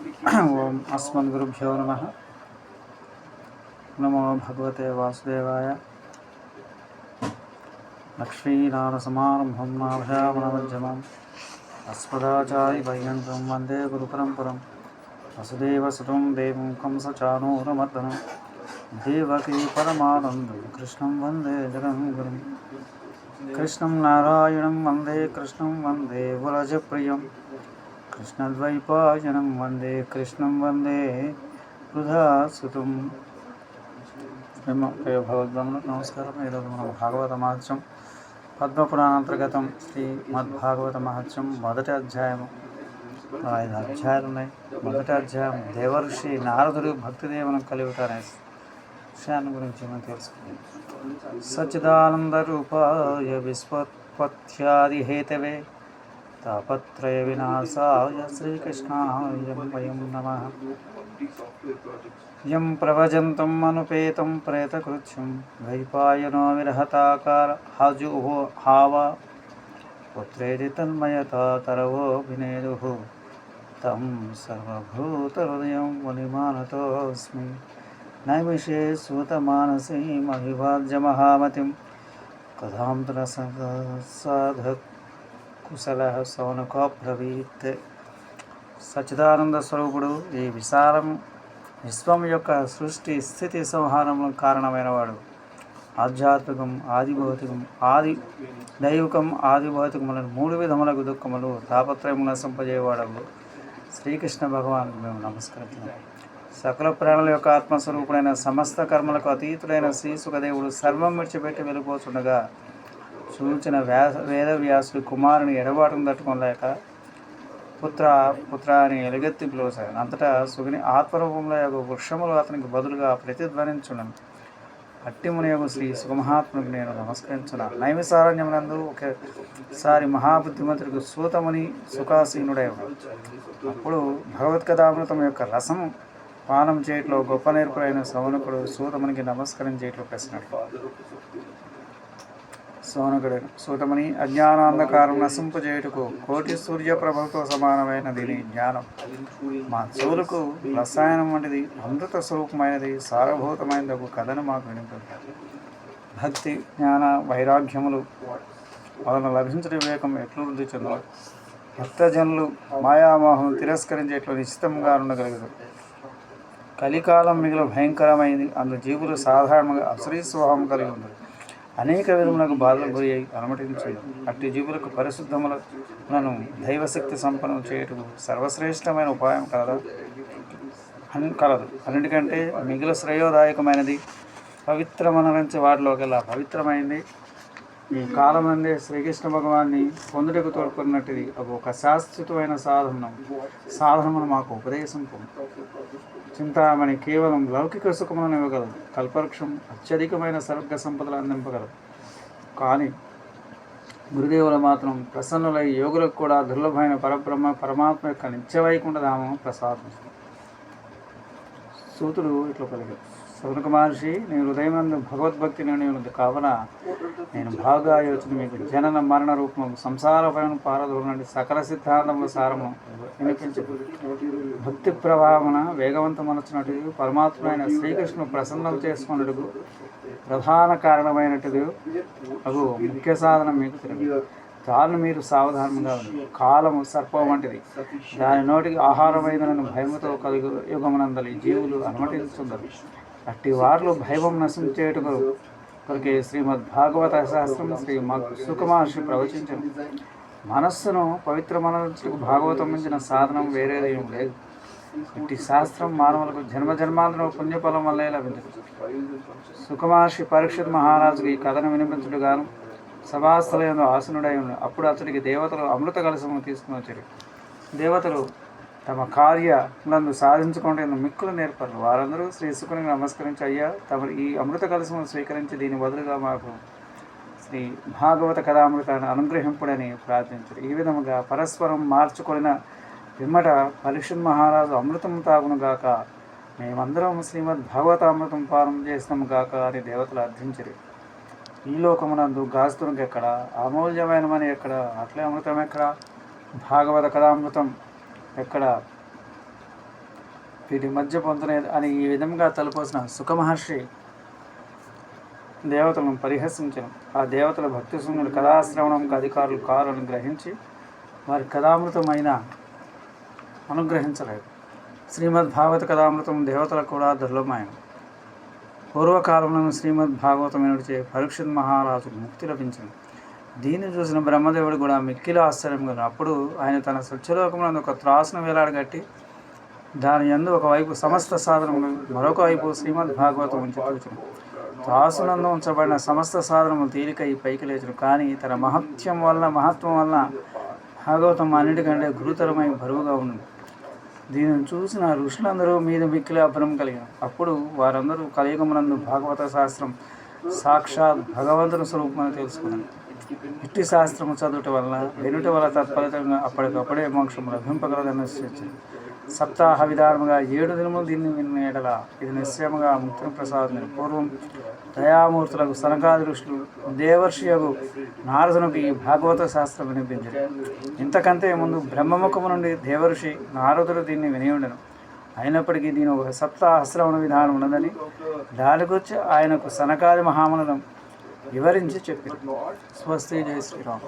ఓం అస్మద్గురుభ్యో నమ. నమో భగవతే వాసుదేవాయ. లక్ష్మీనారసమారంభం నాభయామనమధ్యమం అస్మదాచారి పర్యంతం వందే గురుపరంపరం. వసుదేవసుతం దేవం కంసచానూరమర్దనం. దేవకీ పరమానందం. కృష్ణం వందే జగం గురుం కృష్ణం నారాయణం వందే కృష్ణం వందే వరజప్రియం. కృష్ణద్వైపాయనం వందే కృష్ణం వందే వృధాసుతం మేము ప్రియ భగవద్గములు నమస్కారం. ఈరోజు మనం భాగవత మహత్యం పద్మపురాణాంతర్గతం శ్రీ మద్భాగవత మహత్యం మొదటి అధ్యాయము. ఐదు అధ్యాయాలు ఉన్నాయి. మొదటి అధ్యాయం దేవర్షి నారదుడు భక్తిదేవనం కలిగి అనే విషయాన్ని గురించి మనం తెలుసుకుందాం. సచిదానంద రూపాయ విశ్వత్పత్యాది హేతవే तापत्रय तापत्रयविनाशाय श्रीकृष्णाय वयं नमः। यं प्रभजन्तम् अनुपेतं प्रेतकृच्छं वैपायनो विरहताकार हाजुः हाव। पुत्रेति तन्मयता तरवो विनेदुः। तं सर्वभूतहृदयं मुनिमानतोऽस्मि। नैविषे सुतमानसीमभिवाद्यमहामतिं कथां तनसाधक् కుశల సౌనకోబ్రవీత్ సచిదానంద స్వరూపుడు ఈ విశాలం విశ్వం యొక్క సృష్టి స్థితి సంహారంలో కారణమైన వాడు ఆధ్యాత్మికం ఆది భౌతికం ఆది దైవికం ఆది భౌతికములను మూడు విధములకు దుఃఖములు తాపత్రయము నశింపజేయవాడము శ్రీకృష్ణ భగవాన్ మేము నమస్కరిస్తున్నాం. సకల ప్రాణుల యొక్క ఆత్మస్వరూపుడైన సమస్త కర్మలకు అతీతుడైన శ్రీ సుఖదేవుడు సర్వం విడిచిపెట్టి వెళ్ళిపోతుండగా సూచన వ్యాస వేదవ్యాసుడు కుమారుని ఎడబాటును తట్టుకోలేక పుత్ర పుత్ర అని ఎలుగెత్తి పిలువసాగాను అంతటా సుగుని ఆత్మరూపంలో యొక్క వృక్షములు అతనికి బదులుగా ప్రతిధ్వనించున్నాను అట్టిముని యొక్క శ్రీ సుఖమహాత్మునికి నేను నమస్కరించున్నాను. నైమిసారణ్యమునందు ఒకసారి మహాబుద్ధిమంతుడికి సూతముని సుఖాసీనుడై అప్పుడు అప్పుడు కథామృతం యొక్క రసం పానం చేయట్లో గొప్ప నేర్పులైన శ్రవణకుడు సూతమునికి నమస్కరించేట్లు ప్రశ్నట్లు సోనకుడు సూతమని అజ్ఞానాంధకారం నశింపజేయుటకు కోటి సూర్యప్రభతో సమానమైనది దీని జ్ఞానం. మా చెవులకు రసాయనం వంటిది అమృత స్వరూపమైనది సారభూతమైనది ఒక కథను మాకు వినిపించారు. భక్తి జ్ఞాన వైరాగ్యములు వలన లభించిన వివేకం ఎట్లు వృద్ధి చెందవు భక్తజనులు మాయామోహం తిరస్కరించేట్లు నిశ్చితంగా ఉండగలగదు కలికాలం మిగిలిన భయంకరమైంది. అందు జీవులు సాధారణంగా అసలీ స్వభావం కలిగి ఉన్నారు అనేక విధములకు బాధలు గురి అనుమతించింది అట్టి జీవులకు పరిశుద్ధములను దైవశక్తి సంపన్నం చేయటం సర్వశ్రేష్టమైన ఉపాయం కలదా. అని కలదు. అన్నిటికంటే మిగిలిన శ్రేయోదాయకమైనది పవిత్రమనరించి వాటిలోకెల్లా పవిత్రమైంది ఈ కాలం అందే శ్రీకృష్ణ భగవాన్ని పొందుటకు తోడుకున్నట్టుది అది ఒక శాశ్వతమైన సాధనం. సాధనమును మాకు ఉపదేశం చింతామణి కేవలం లౌకిక సుఖములను ఇవ్వగలదు. కల్పవృక్షం అత్యధికమైన సర్గ సంపదలు అందింపగలదు. కానీ గురుదేవులు మాత్రం ప్రసన్నులై యోగులకు కూడా దుర్లభమైన పరబ్రహ్మ పరమాత్మ యొక్క నిత్యవైకుంఠ ధామం ప్రసాదం. సూతుడు ఇట్లా పలికారు సౌనక మహర్షి నేను హృదయమందు భగవద్భక్తి నేను కావున నేను బాగా యోచన మీకు. జనన మరణ రూపము సంసార భయం పారదూరండి సకల సిద్ధాంతముల సారము. వినిపించు. భక్తి ప్రవాహమున వేగవంతమనొచ్చినట్టు పరమాత్మైన శ్రీకృష్ణుడు ప్రసన్నం చేసుకున్నట్టు ప్రధాన కారణమైనట్టు అగు ముఖ్య సాధనం మీకు తెలియదు. దాన్ని మీరు సావధానంగా ఉంది కాలము సర్పం వంటిది. దాని నోటికి ఆహారమైనను భయముతో కలుగు యుగమునందలి జీవులు అనుమతించుందరు అట్టి వారిలో భైవం నశించేటకు కొరికే శ్రీమద్ భాగవత శాస్త్రం శ్రీ సుఖమహర్షి ప్రవచించను. మనస్సును పవిత్ర మనస్సుకు భాగవతం మించిన సాధనం వేరేది ఏం లేదు. ఇట్టి శాస్త్రం మానవులకు జన్మజన్మాలను పుణ్యఫలం వల్లే లభించదు. సుఖమహర్షి పరీక్షిత్ మహారాజుకి ఈ కథను వినిపించుడుగాను సభాస్థలంలో ఆసనుడై ఉన్నాడు అప్పుడు అతడికి దేవతలు అమృత కలసము తీసుకుని వచ్చారు. దేవతలు తమ కార్య నందు సాధించుకుంటే మిక్కులు నేర్పరు. వారందరూ శ్రీ శుకుని నమస్కరించి అయ్యా తమ ఈ అమృత కలసము స్వీకరించి దీని బదులుగా మాకు శ్రీ భాగవత కథామృతాన్ని అనుగ్రహింపుడని ప్రార్థించారు. ఈ విధముగా పరస్పరం మార్చుకొనిన పిమ్మట పరీక్షణ్ మహారాజు అమృతం తాగును గాక మేమందరం శ్రీమద్ భగవతామృతం పానం గాక అని దేవతలు అర్థించరు. ఈ లోకమునందు గాస్తునికి ఎక్కడ? అమూల్యమైనమని ఎక్కడ? అట్లే అమృతం ఎక్కడ భాగవత కథామృతం ఎక్కడ వీటి మధ్య పొందునేది అని ఈ విధంగా తలపోసిన సుఖమహర్షి దేవతలను పరిహసించను ఆ దేవతల భక్తి శూన్యులు కథాశ్రవణంకి అధికారులు కారులను గ్రహించి వారి కథామృతమైన అనుగ్రహించలేదు. శ్రీమద్ భాగవత కథామృతం దేవతలకు కూడా దుర్లభమైన పూర్వకాలంలో శ్రీమద్ భాగవతం వినుడిచే పరీక్షిత్ మహారాజు ముక్తి లభించింది. దీన్ని చూసిన బ్రహ్మదేవుడు కూడా మిక్కిలో ఆశ్చర్యం కదా అప్పుడు ఆయన తన స్వచ్ఛలోకమునందు ఒక త్రాసును వేలాడగట్టి దాని యందు ఒకవైపు సమస్త సాధనము మరొక వైపు శ్రీమద్ భాగవతం ఉంచి కూర్చును త్రాసునందు ఉంచబడిన సమస్త సాధనము తేలిక ఈ పైకి లేచును కానీ తన మహత్యం వల్ల మహత్వం వల్ల భాగవతం అన్నిటికంటే గురుతరమై బరువుగా ఉంది దీనిని చూసిన ఋషులందరూ మీద మిక్కిలి అభ్రమం కలిగారు. అప్పుడు వారందరూ కలియుగమునందు భాగవత శాస్త్రం సాక్షాత్ భగవంతుని స్వరూపమని తెలుసుకున్నారు. ఇట్టి శాస్త్రము చదువుట వలన వెనుట వల్ల తత్ఫలితంగా అప్పటికప్పుడే మోక్షం లభింపగలదని నిశ్చయించింది సప్తాహ విధానముగా ఏడు దినములు దీన్ని విన్న ఎడల ఇది నిశ్చయముగా ముక్తిని ప్రసాదం పూర్వం దయామూర్తులకు సనకాది ఋషులు దేవర్షియగు నారదునికి ఈ భాగవత శాస్త్రం వినిపించింది ఇంతకంటే ముందు బ్రహ్మముఖము నుండి దేవర్షి నారదుడు దీన్ని విని ఉండను అయినప్పటికీ దీని ఒక సప్తాహశ్రవణ విధానం ఉన్నదని దానికొచ్చి ఆయనకు సనకాది మహామునులను వివరించి చెప్పింది స్వస్తి జయ శ్రీరామ్